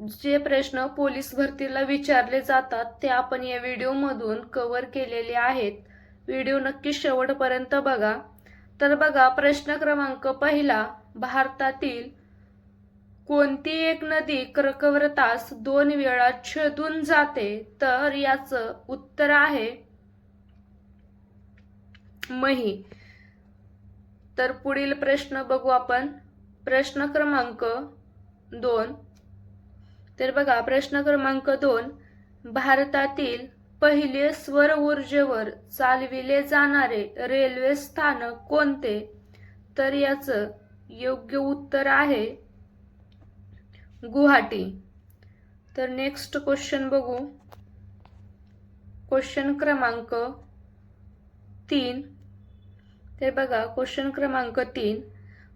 जे प्रश्न पोलीस भरतीला विचारले जातात ते आपण या व्हिडिओमधून कव्हर केलेले आहेत. व्हिडिओ नक्की शेवटपर्यंत बघा. तर बघा प्रश्न क्रमांक पहिला भारतातील कोणती एक नदी कर्कवृतास दोन वेळा छेदून जाते? तर याचं उत्तर आहे मही. तर पुढील प्रश्न बघू आपण. प्रश्न क्रमांक दोन तर बघा प्रश्न क्रमांक दोन भारतातील पहिले स्वर ऊर्जेवर चालविले जाणारे रेल्वे स्थानक कोणते? तर याचं योग्य उत्तर आहे गुवाहाटी. तर नेक्स्ट क्वेश्चन बघू. क्वेश्चन क्रमांक तीन. ते बघा क्वेश्चन क्रमांक तीन.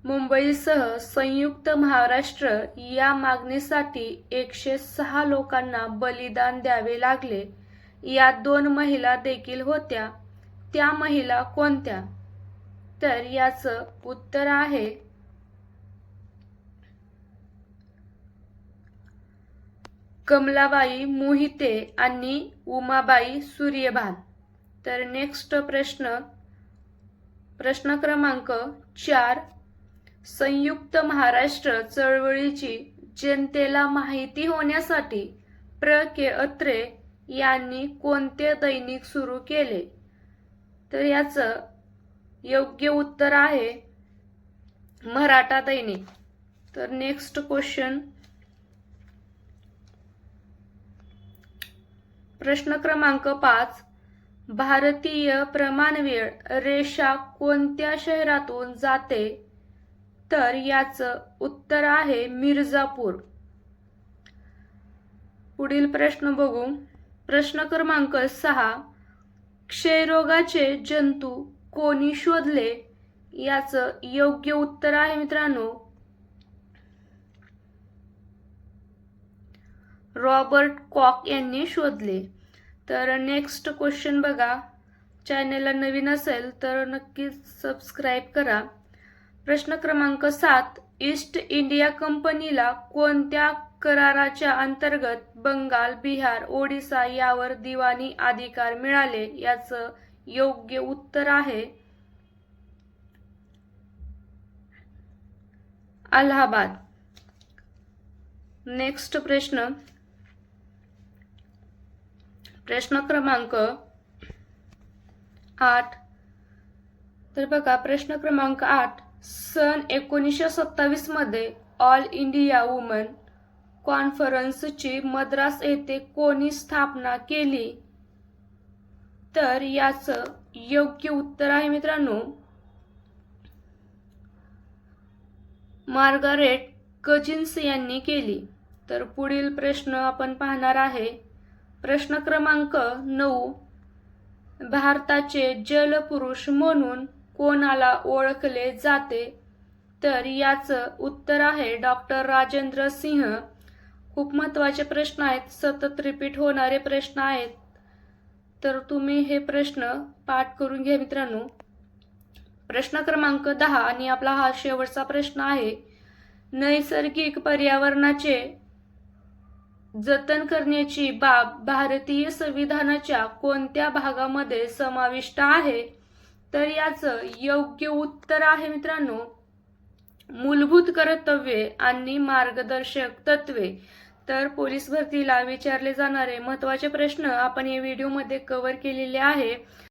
मुंबईसह संयुक्त महाराष्ट्र या मागणीसाठी एकशे सहा लोकांना बलिदान द्यावे लागले. यात दोन महिला देखील होत्या. त्या महिला कोणत्या? तर याचं उत्तर आहे. कमलाबाई मोहिते आणि उमाबाई सूर्यभान. तर नेक्स्ट प्रश्न. प्रश्न क्रमांक चार. संयुक्त महाराष्ट्र चळवळीची जनतेला माहिती होण्यासाठी प्र. के. अत्रे यांनी कोणते दैनिक सुरू केले? तर याचं योग्य उत्तर आहे मराठा दैनिक. तर नेक्स्ट क्वेश्चन प्रश्न क्रमांक पाच. भारतीय प्रमाणवेळ रेषा कोणत्या शहरातून जाते? तर याचं उत्तर आहे मिर्झापूर. पुढील प्रश्न बघू. प्रश्न क्रमांक सहा क्षयरोगाचे जंतू कोणी शोधले? याचं योग्य उत्तर आहे मित्रांनो रॉबर्ट कॉक यांनी शोधले. तर नेक्स्ट क्वेश्चन बघा. चॅनेलला नवीन असेल तर नक्कीच सबस्क्राईब करा. प्रश्न क्रमांक सात ईस्ट इंडिया कंपनीला कोणत्या कराराच्या अंतर्गत बंगाल बिहार ओडिसा यावर दिवाणी अधिकार मिळाले याचं योग्य उत्तर आहे? अलाहाबाद. नेक्स्ट प्रश्न. प्रश्न क्रमांक आठ. तर बघा प्रश्न क्रमांक आठ. सन एकोणीसशे सत्तावीसमध्ये ऑल इंडिया वुमन कॉन्फरन्सची मद्रास येथे कोणी स्थापना केली? तर याचं योग्य उत्तर आहे मित्रांनो. मार्गारेट कजिन्स यांनी केली. तर पुढील प्रश्न आपण पाहणार आहे. प्रश्न क्रमांक नऊ भारताचे जलपुरुष म्हणून कोणाला ओळखले जाते तर याचं उत्तर आहे डॉक्टर राजेंद्र सिंह. खूप महत्त्वाचे प्रश्न आहेत सतत रिपीट होणारे प्रश्न आहेत. तर तुम्ही हे प्रश्न पाठ करून घ्या मित्रांनो. प्रश्न क्रमांक दहा आणि आपला हा शेवटचा प्रश्न आहे. नैसर्गिक पर्यावरणाचे जतन करण्याची बाब भारतीय संविधानाच्या कोणत्या भागामध्ये समाविष्ट आहे? तर याचं योग्य उत्तर आहे मित्रांनो. मूलभूत कर्तव्ये आणि मार्गदर्शक तत्वे. तर पोलीस भरतीला विचारले जाणारे महत्त्वाचे प्रश्न आपण या व्हिडिओमध्ये कव्हर केलेले आहे.